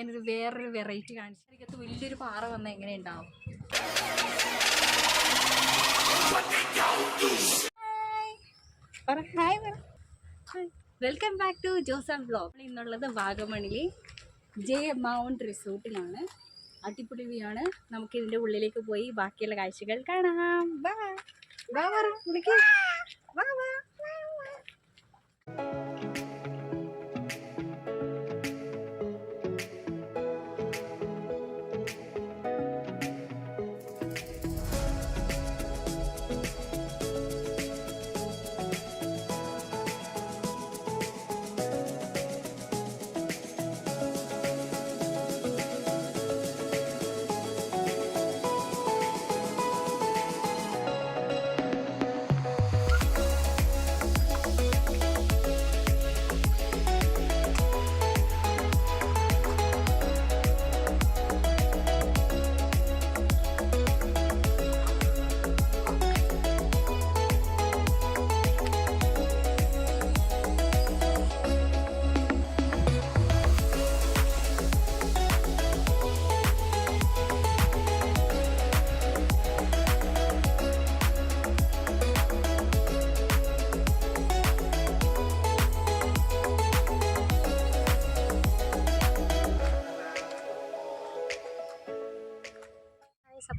ഞാനിത് വേറൊരു വെറൈറ്റി കാണിച്ചു എനിക്കത് വലിയൊരു പാറ വന്ന എങ്ങനെ ഉണ്ടാവും? Welcome back to Joseph blog ഇന്നുള്ളത് വാഗമണിലെ ജെ മൗണ്ട് റിസോർട്ടിലാണ് അടിപൊളി നമുക്ക് ഇതിന്റെ ഉള്ളിലേക്ക് പോയി ബാക്കിയുള്ള കാഴ്ചകൾ കാണാം. ബാ ബാ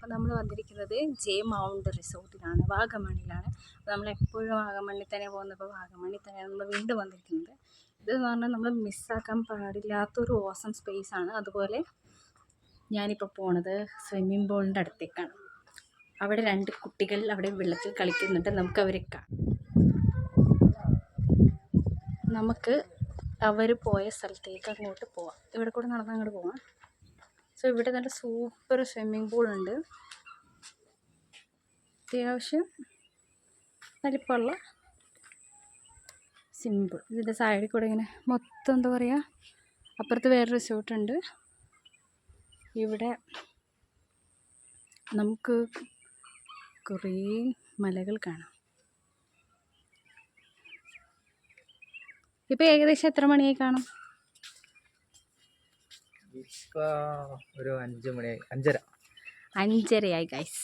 അപ്പോൾ നമ്മൾ വന്നിരിക്കുന്നത് ജെ മൗണ്ട് റിസോർട്ടിലാണ് വാഗമണിലാണ്. നമ്മൾ എപ്പോഴും വാഗമണ്ണിൽ തന്നെ പോകുന്നപ്പോൾ വാഗമണ്ണിൽ തന്നെയാണ് നമ്മൾ വീണ്ടും വന്നിരിക്കുന്നത്. എന്ന് പറഞ്ഞാൽ നമ്മൾ മിസ്സാക്കാൻ പാടില്ലാത്തൊരു ഓസം സ്പേസ് ആണ്. അതുപോലെ ഞാനിപ്പോൾ പോണത് സ്വിമ്മിംഗ് പൂളിന്റെ അടുത്തേക്കാണ്. അവിടെ രണ്ട് കുട്ടികൾ അവിടെ വെള്ളത്തിൽ കളിക്കുന്നുണ്ട്. നമുക്ക് അവരെ കാണാം. നമുക്ക് അവർ പോയ സ്ഥലത്തേക്ക് അങ്ങോട്ട് പോവാം. ഇവിടെ കൂടെ നടന്ന് അങ്ങോട്ട് പോവാം. സോ ഇവിടെ നല്ല സൂപ്പർ സ്വിമ്മിംഗ് പൂൾ ഉണ്ട്. അത്യാവശ്യം വലിപ്പമുള്ള സിമ്പിൾ ഇതിന്റെ സൈഡിൽ കൂടെ ഇങ്ങനെ മൊത്തം എന്താ പറയുക അപ്പുറത്ത് വേറെ റിസോർട്ടുണ്ട് ഇവിടെ നമുക്ക് കുറേ മലകൾ കാണാം. ഇപ്പം ഏകദേശം എത്ര മണിയായി കാണും? ഇപ്പൊ ഒരു അഞ്ചു മണി അഞ്ചര. അഞ്ചരയായി ഗൈസ്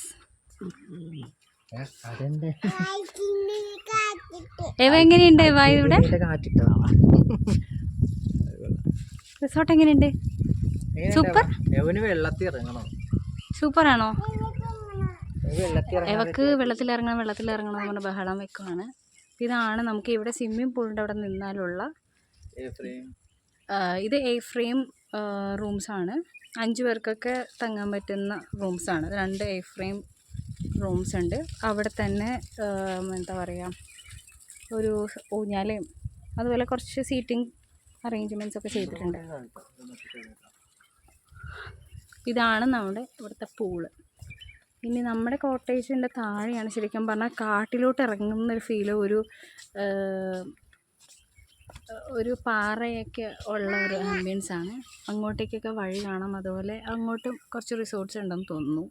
അതെന്റെ എവ എങ്ങനെയുണ്ട് എവ ഇവിടെ? റിസോർട്ട് എങ്ങനെയുണ്ട്? സൂപ്പർ? എവന് വെള്ളത്തിൽ ഇറങ്ങണം. സൂപ്പറാണോ? എവക്ക് വെള്ളത്തിൽ ഇറങ്ങണം വെള്ളത്തിലിറങ്ങണം വെള്ളത്തിലിറങ്ങണം എന്ന് പറഞ്ഞ ബഹളം വെക്കുവാണ്. ഇതാണ് നമുക്ക് ഇവിടെ സ്വിമ്മിംഗ് പൂളിന്റെ അവിടെ നിന്നാലുള്ള ഇത് എ ഫ്രെയിം റൂംസാണ്. അഞ്ച് പേർക്കൊക്കെ തങ്ങാൻ പറ്റുന്ന റൂംസാണ്. രണ്ട് എ ഫ്രെയിം റൂംസ് ഉണ്ട് അവിടെ തന്നെ എന്താ പറയുക ഒരു ഊഞ്ഞാലയും അതുപോലെ കുറച്ച് സീറ്റിംഗ് അറേഞ്ച്മെന്റ്സ് ഒക്കെ ചെയ്തിട്ടുണ്ട്. ഇതാണ് നമ്മുടെ ഇവിടുത്തെ പൂൾ. ഇനി നമ്മുടെ കോട്ടേജിന്റെ താഴെയാണ് ശരിക്കും പറഞ്ഞാൽ കാട്ടിലോട്ട് ഇറങ്ങുന്നൊരു ഫീൽ ഒരു ഒരു പാറയൊക്കെ ഉള്ള ഒരു ആംബിയൻസ് ആണ്. അങ്ങോട്ടേക്കൊക്കെ വഴി കാണാം. അതുപോലെ അങ്ങോട്ടും കുറച്ച് റിസോർട്ട്സ് ഉണ്ടെന്ന് തോന്നുന്നു.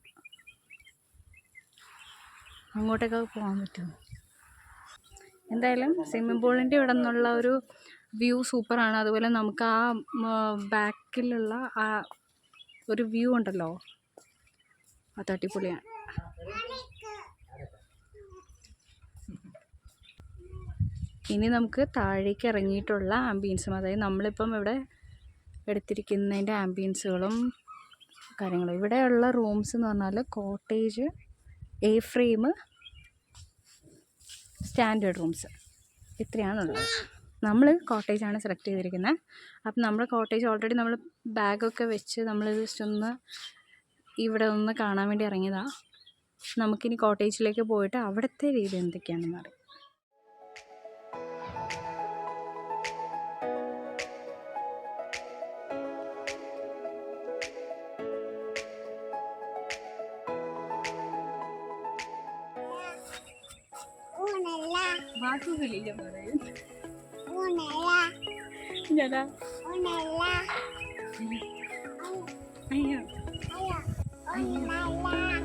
അങ്ങോട്ടേക്കൊക്കെ പോകാൻ പറ്റുമോ? എന്തായാലും സ്വിമ്മിംഗ് പൂളിന്റെ ഇവിടെ നിന്നുള്ള ഒരു വ്യൂ സൂപ്പറാണ് അതുപോലെ നമുക്ക് ആ ബാക്കിലുള്ള ആ ഒരു വ്യൂ ഉണ്ടല്ലോ. അത് അടിപൊളിയാണ് ഇനി നമുക്ക് താഴേക്ക് ഇറങ്ങിയിട്ടുള്ള ആംബിയൻസും അതായത് നമ്മളിപ്പം ഇവിടെ എടുത്തിരിക്കുന്നതിന്റെ ആംബിയൻസുകളും കാര്യങ്ങളും. ഇവിടെയുള്ള റൂംസ് എന്ന് പറഞ്ഞാൽ cottage A frame standard rooms ഇത്രയാണുള്ളത് നമ്മൾ കോട്ടേജാണ് സെലക്ട് ചെയ്തിരിക്കുന്നത് അപ്പം നമ്മൾ കോട്ടേജ് ഓൾറെഡി നമ്മൾ ബാഗൊക്കെ വെച്ച് നമ്മൾ ജസ്റ്റ് ഒന്ന് ഇവിടെ ഒന്ന് കാണാൻ വേണ്ടി ഇറങ്ങിയതാണ് നമുക്കിനി കോട്ടേജിലേക്ക് പോയിട്ട് അവിടുത്തെ രീതി എന്തൊക്കെയാണെന്ന് അറിയാം. હાથું ફેલી લે મારે ઓનેલા જરા ઓનેલા અહીંયા અહીંયા ઓનેલા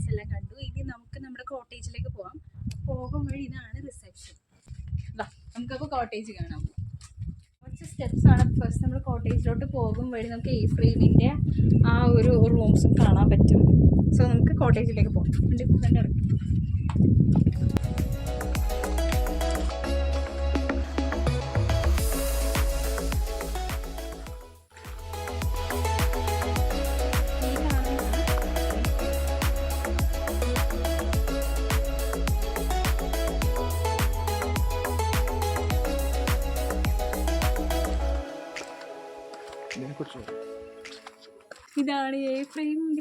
ആംബിയൻസ് എല്ലാം കണ്ടു. ഇനി നമുക്ക് നമ്മുടെ കോട്ടേജിലേക്ക് പോവാം. പോകും വഴി ഇതാണ് റിസപ്ഷൻ നമുക്കപ്പോൾ കോട്ടേജ് കാണാം. കുറച്ച് സ്റ്റെപ്സ് ആണ്. ഫസ്റ്റ് നമ്മൾ കോട്ടേജിലോട്ട് പോകും വഴി നമുക്ക് ഈ ഫ്രെയിമിന്റെ ആ ഒരു റൂംസും കാണാൻ പറ്റും. സോ നമുക്ക് കോട്ടേജിലേക്ക് പോകാം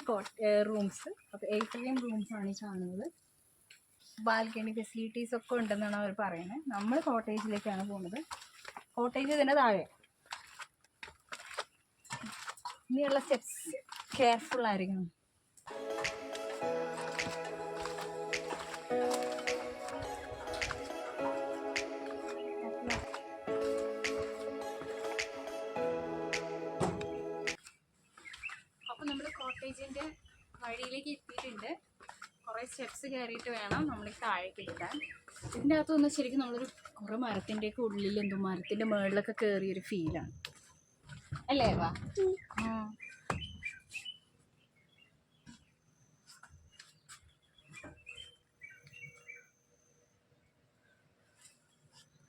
ഫ്രെയിമിന്റെ റൂംസ് അപ്പോൾ എ ഫ്രെയിം റൂംസ് ആണ് ഈ കാണുന്നത്. ബാൽക്കണി ഫെസിലിറ്റീസ് ഒക്കെ ഉണ്ടെന്നാണ് അവർ പറയുന്നത്. നമ്മൾ കോട്ടേജിലേക്കാണ് പോകുന്നത്. കോട്ടേജ് ഇതിന്റെ താഴെ. ഇനിയുള്ള സ്റ്റെപ്സ് കെയർഫുൾ ആയിരിക്കണം. സ്റ്റെപ്സ് കയറിയിട്ട് വേണം നമ്മൾ താഴേക്ക് എത്താൻ ഇതിന്റെ അകത്ത് വന്ന് ശരിക്കും നമ്മളൊരു കുറേ മരത്തിന്റെയൊക്കെ ഉള്ളിൽ എന്തോ മരത്തിന്റെ മുകളിലൊക്കെ കയറിയൊരു ഫീലാണ് അല്ലേ വാ?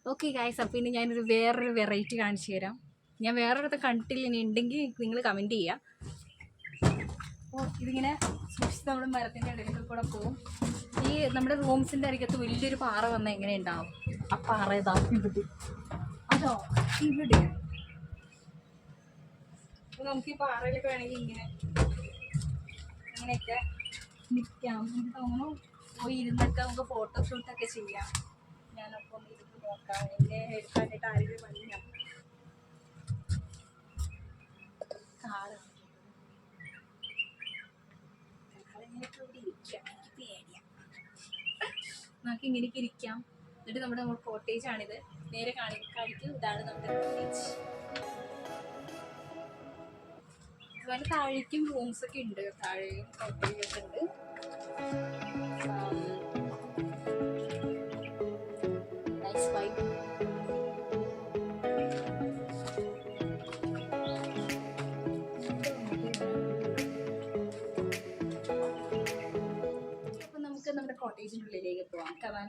ഓക്കെ ഗായ്സ് അപ്പോൾ ഇനി ഞാനൊരു വേറൊരു വെറൈറ്റി കാണിച്ചു തരാം. ഞാൻ വേറൊരിടത്ത് കണ്ടിട്ടില്ല. ഇനി ഉണ്ടെങ്കിൽ നിങ്ങൾ കമന്റ് ചെയ്യുക അപ്പോൾ ഇതിങ്ങനെ സൂക്ഷിച്ച് നമ്മൾ മരത്തിന്റെ ഇടയിലൊക്കെ കൂടെ പോകും ഈ നമ്മുടെ റൂംസിന്റെ അരികത്ത് വലിയൊരു പാറ വന്നാൽ എങ്ങനെ ഉണ്ടാവും ആ പാറ ഇതാ ഇവിടെ. അതോ ഇവിടെ. നമുക്ക് ഈ പാറയിലൊക്കെ വേണമെങ്കിൽ ഇങ്ങനെ ഇങ്ങനെയൊക്കെ നിൽക്കാം. എനിക്ക് തോന്നുന്നു പോയി ഇരുന്നൊക്കെ നമുക്ക് ഫോട്ടോഷൂട്ടൊക്കെ ചെയ്യാം. ഞാനപ്പോൾ ഒന്ന് ഇരുന്ന് നോക്കാം. എന്റെ എടുക്കാനായിട്ട് ആരെങ്കിലും വന്നു കാറ് നമുക്ക് ഇങ്ങനെയൊക്കെ ഇരിക്കാം. എന്നിട്ട് നമ്മുടെ കോട്ടേജ് ആണിത്. നേരെ കാണി കാണിക്കും ഇതാണ് നമ്മുടെ കോട്ടേജ് അതുപോലെ താഴേക്കും റൂംസ് ഒക്കെ ഉണ്ട്. താഴെയും കോട്ടേജ് ഒക്കെ ഉണ്ട്. ഉള്ളിലേക്ക് പോവാം. കമാൻ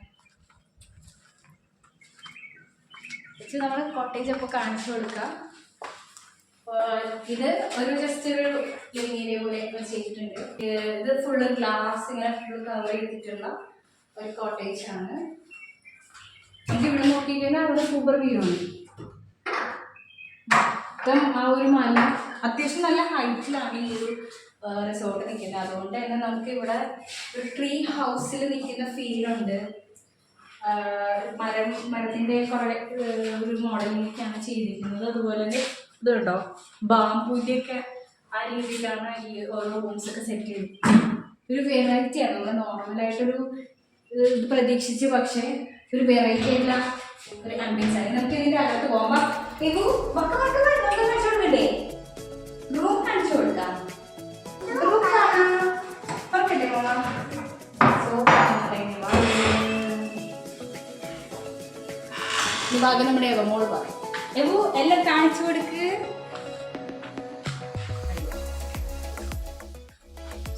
ചേച്ചി നമ്മൾ കോട്ടേജ് അപ്പോൾ കാണിച്ചു കൊടുക്കാം. ഇത് ഒരു ജസ്റ്റ് ഒരു ലിവിങ് ഏരിയ പോലെ ചെയ്തിട്ടുണ്ട്. ഇത് ഫുള്ള് ഗ്ലാസ് ഇങ്ങനെ ഫുള്ള് കവർ ചെയ്തിട്ടുള്ള ഒരു കോട്ടേജ് ആണ്. നമുക്ക് ഇവിടെ നോക്കിക്കഴിഞ്ഞാൽ അവിടെ സൂപ്പർ വ്യൂ ആണ്. മൊത്തം ആ ഒരു മല അത്യാവശ്യം നല്ല ഹൈറ്റിലാണ് ഈ ഒരു റിസോർട്ട് നിൽക്കുന്നത് അതുകൊണ്ട് തന്നെ നമുക്ക് ഇവിടെ ഒരു ട്രീ ഹൗസിൽ നിൽക്കുന്ന ഫീലുണ്ട് മരം മരത്തിന്റെ കുറേ ഒരു മോഡലിലേക്കാണ് ചെയ്തിരിക്കുന്നത് അതുപോലെ തന്നെ ഇത് കേട്ടോ ബാമ്പൂന്റെയൊക്കെ ആ രീതിയിലാണ് ഈ ഓരോ റൂംസ് ഒക്കെ സെറ്റ് ചെയ്തത് ഒരു വെറൈറ്റിയാണ് നമ്മൾ നോർമലായിട്ടൊരു ഇത് പ്രതീക്ഷിച്ച് പക്ഷേ ഒരു വെറൈറ്റി ആയിട്ടുള്ള ഒരു ആംബിയൻസ് ആയി നമുക്ക് ഇതിന്റെ അകത്ത് പോകുമ്പോൾ ഇത് വക്ക വക്ക ഓക്കെ പോകാം സോ ഈ ഭാഗം നമ്മുടെ ഏവ മോൾ പറയും എവു എല്ലാം കാണിച്ചു കൊടുക്ക്.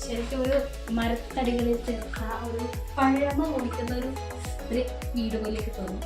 ശരിക്കും ഒരു മരത്തടികളിൽ ചേർത്ത ഒരു പഴമ ഓടിക്കുന്ന ഒരു ഒരു തോന്നും.